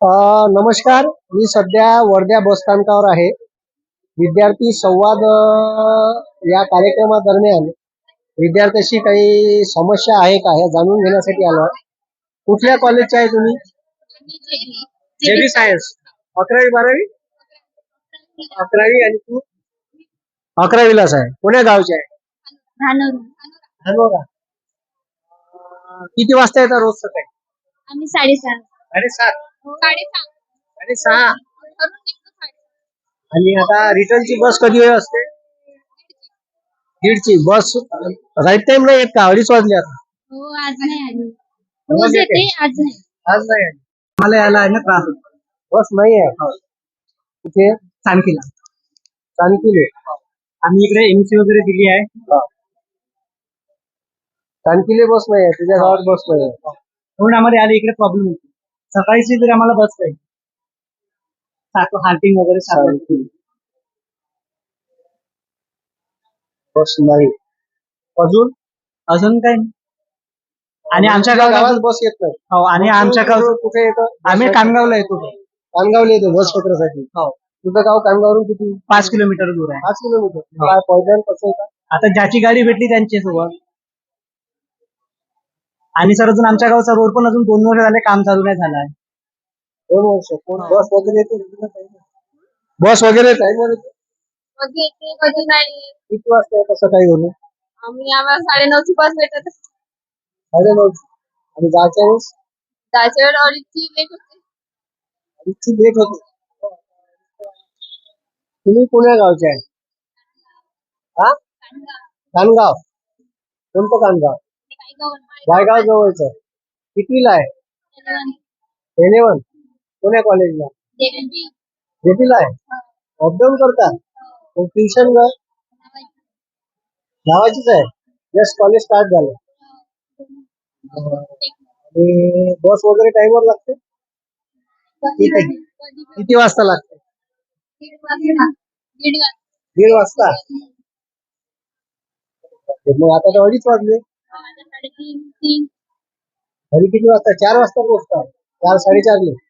नमस्कार. मी सध्या वर्ध्या बस स्थानकावर आहे. विद्यार्थी संवाद या कार्यक्रमादरम्यान विद्यार्थ्याशी काही समस्या आहे का हे जाणून घेण्यासाठी आलो. कुठल्या कॉलेजचे आहे तुम्ही? जेबी सायन्स अकरावी बारावी? अकरावी आणि तू? अकरावीलाच आहे कोण्या गावचे आहे? धानोरा. किती वाजता येतात रोज सकाळी? आम्ही साडेसात साडेसात. साडेसहा साडेसहा आणि आता रिटर्नची बस कधी वेळ असते? दीडची. बस राईट टाइम नाही येत का? अडीच वाजले आता. हो आज नाही आली. रोज रोज येते? येते आज नाही. आज नाही आली. मला यायला आहे ना त्रास बस नाही आहे. कुठे चांदकीला चांदकिले आम्ही इकडे एमसी वगैरे दिली आहे. चांदकिले बस नाही आहे. तुझ्या गावात बस नाही आहे. म्हणून आम्हाला यायला इकडे प्रॉब्लेम होतो. सकाळची तरी आम्हाला बस पाहिजे. सात हार्टिंग वगैरे सात बस नाही. अजून? अजून काय? नाही. आणि आमच्या गावात गावात बस येत नाही. हो आणि आमच्या गाव कुठे येतं? आम्ही कामगावला येतो. कानगावला येतो बस पत्रासाठी हो. तुझं गाव कानगावरून किती? पाच किलोमीटर दूर आहे. पाच किलोमीटर. काय पैदल कसं येतं आता ज्याची गाडी भेटली त्यांच्यासोबत आणि सर अजून आमच्या गावचा रोड पण अजून दोन वर्ष झाले काम चालू नाही झालं आहे. दोन वर्ष? कोण? बस वगैरे येते? बस वगैरे टाइमवर येते कधी येते कधी नाही. किती वाजता येतं सकाळी घरून आम्ही आम्हाला साडेनऊची बस भेटत साडे नऊ आणि जायच्या वेळेस? जायच्या वेळ अडीचची लेट होते. इतकी लेट होते. तुम्ही पुण्या गावचे आहे. हा? कानगाव. कोणतं कानगाव? वायगाव जवळचं. कितवीला आहे? एलेवन कोण्या कॉलेजला? जेपीला आहे? अपडाऊन करता? मग ट्युशन ग? गावाचीच आहे? जस्ट कॉलेज स्टार्ट झालं. आणि बस वगैरे टाइमवर लागते? किती? किती वाजता लागते? दीड वाजता. मग आता तर अडीच वाजले. साडेतीन तीन घरी किती वाजता? चार वाजता पोहोचता? चार साडेचारले.